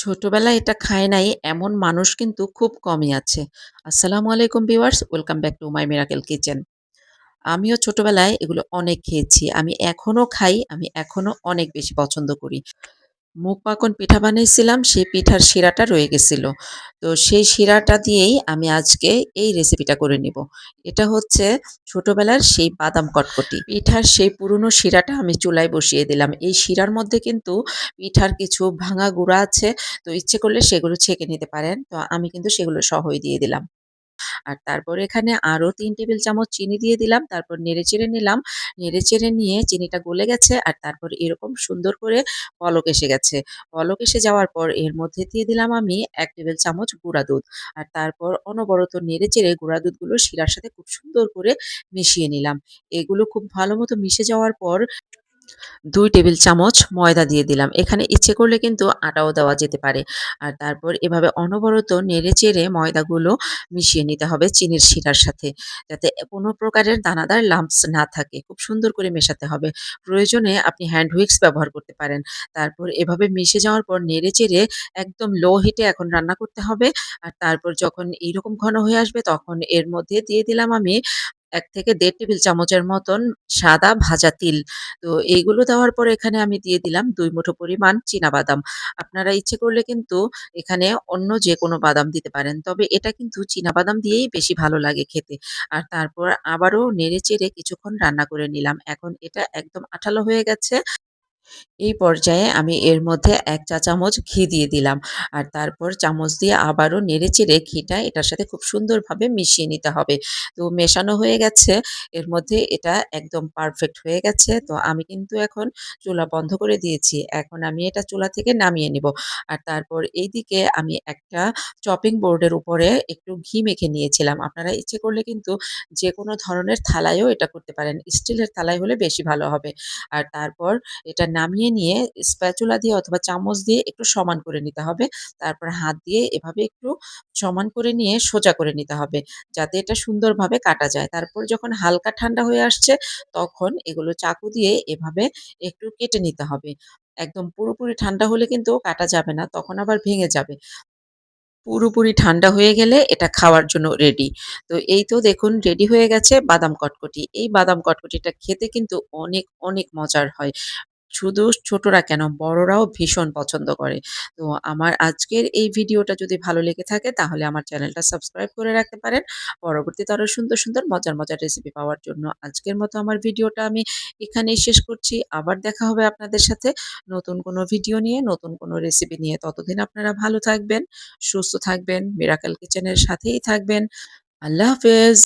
ছোটবেলায় এটা খায় নাই এমন মানুষ কিন্তু খুব কমই আছে। আসসালামু আলাইকুম viewers, welcome back to my miracle kitchen. আমিও ছোটবেলায় এগুলো অনেক খেয়েছি। আমি এখনও খাই, আমি এখনও অনেক বেশি পছন্দ করি। মুগ মাখন পিঠা বানিয়েছিলাম, সেই পিঠার শিরাটা রয়ে গেছিল। তো সেই শিরাটা দিয়েই আমি আজকে এই রেসিপিটা করে নিব। এটা হচ্ছে ছোটবেলার সেই বাদাম কটকটি। পিঠার সেই পুরনো শিরাটা আমি চুলায় বসিয়ে দিলাম। এই শিরার মধ্যে কিন্তু পিঠার কিছু ভাঙা গুঁড়া আছে, তো ইচ্ছে করলে সেগুলো ছেঁকে নিতে পারেন। তো আমি কিন্তু সেগুলো সহই দিয়ে দিলাম। আর তারপর এখানে আরও তিন টেবিল চামচ চিনি দিয়ে দিলাম। তারপর নেড়ে চেড়ে নিলাম। নেড়ে চেড়ে নিয়ে চিনিটা গলে গেছে আর তারপর এরকম সুন্দর করে পলক এসে গেছে। পলক এসে যাওয়ার পর এর মধ্যে দিয়ে দিলাম আমি এক টেবিল চামচ গুঁড়া দুধ। আর তারপর অনবরত নেড়ে চেড়ে গুঁড়া দুধগুলো শিরার সাথে খুব সুন্দর করে মিশিয়ে নিলাম। এগুলো খুব ভালো মতো মিশে যাওয়ার পর ২ টেবিল চামচ ময়দা দিয়ে দিলাম। এখানে ইচ্ছে করলে কিন্তু আটাও দেওয়া যেতে পারে। আর তারপর এভাবে অনবরত নেড়েচেড়ে ময়দাগুলো মিশিয়ে নিতে হবে চিনির শিরার সাথে। যাতে কোনো প্রকারের দানাদার লাম্পস না থাকে। খুব সুন্দর করে মেশাতে হবে। প্রয়োজনে আপনি হ্যান্ড হুইক্স ব্যবহার করতে পারেন। তারপর এভাবে মিশে যাওয়ার পর নেড়েচেড়ে একদম লো হিটে এখন রান্না করতে হবে। আর তারপর যখন এইরকম ঘন হয়ে আসবে তখন এর মধ্যে দিয়ে দিলাম আমি ১ থেকে দেড় টেবিল চামচের মতন সাদা ভাজা তিল। তো এইগুলো দেওয়ার পর এখানে আমি দিয়ে দিলাম দুই মুঠো পরিমাণ চীনাবাদাম। আপনারা ইচ্ছে করলে কিন্তু এখানে অন্য যে কোনো বাদাম দিতে পারেন। তবে এটা কিন্তু চীনাবাদাম দিয়েই বেশি ভালো লাগে খেতে। আর তারপর আবারও নেড়ে চেড়ে কিছুক্ষণ রান্না করে নিলাম। এখন এটা একদম আঠালো হয়ে গেছে। এই পর্যায়ে আমি এর মধ্যে এক চা চামচ ঘি দিয়ে দিলাম। আর তারপর চামচ দিয়ে আবারও নেড়েচেড়ে ঘিটা এটার সাথে খুব সুন্দরভাবে মিশিয়ে নিতে হবে। তো মেশানো হয়ে গেছে। এর মধ্যে এটা একদম পারফেক্ট হয়ে গেছে। তো আমি কিন্তু এখন চুলা বন্ধ করে দিয়েছি। এখন আমি এটা চুলা থেকে নামিয়ে নিব। আর তারপর এইদিকে আমি একটা চপিং বোর্ডের উপরে একটু ঘি মেখে নিয়েছিলাম। আপনারা ইচ্ছে করলে কিন্তু যেকোনো ধরনের থালায়ও এটা করতে পারেন। স্টিলের থালায় হলে বেশি ভালো হবে। আর তারপর এটা নামিয়ে নিয়ে স্প্যাচুলা দিয়ে অথবা চামচ দিয়ে একটু সমান করে নিতে হবে। তারপর হাত দিয়ে এভাবে একটু সমান করে নিয়ে সোজা করে নিতে হবে। যাতে এটা সুন্দরভাবে কাটা যায়। তারপর যখন হালকা ঠান্ডা হয়ে আসছে তখন এগুলো চাকু দিয়ে এভাবে একটু কেটে নিতে হবে। একদম পুরোপুরি ঠান্ডা হলে কিন্তু কাটা যাবে না। তখন আবার ভেঙে যাবে। পুরোপুরি ঠান্ডা হয়ে গেলে এটা খাওয়ার জন্য রেডি। তো এই তো দেখুন রেডি হয়ে গেছে বাদাম কটকটি। এই বাদাম কটকটিটা খেতে কিন্তু অনেক, অনেক মজার হয়। শুধু ছোটরা কেন বড়রাও ভীষণ পছন্দ করে। তো আমার আজকের এই ভিডিওটা যদি ভালো লেগে থাকে তাহলে আমার চ্যানেলটা সাবস্ক্রাইব করে রাখতে পারেন। পরবর্তীতে আরও সুন্দর, সুন্দর মজার, মজার রেসিপি পাওয়ার জন্য। আজকের মতো আমার ভিডিওটা আমি এখানেই শেষ করছি। আবার দেখা হবে আপনাদের সাথে নতুন কোনো ভিডিও নিয়ে, নতুন কোনো রেসিপি নিয়ে। ততদিন আপনারা ভালো থাকবেন, সুস্থ থাকবেন, মিরাকেল কিচেনের সাথেই থাকবেন। আল্লাহ হাফেজ।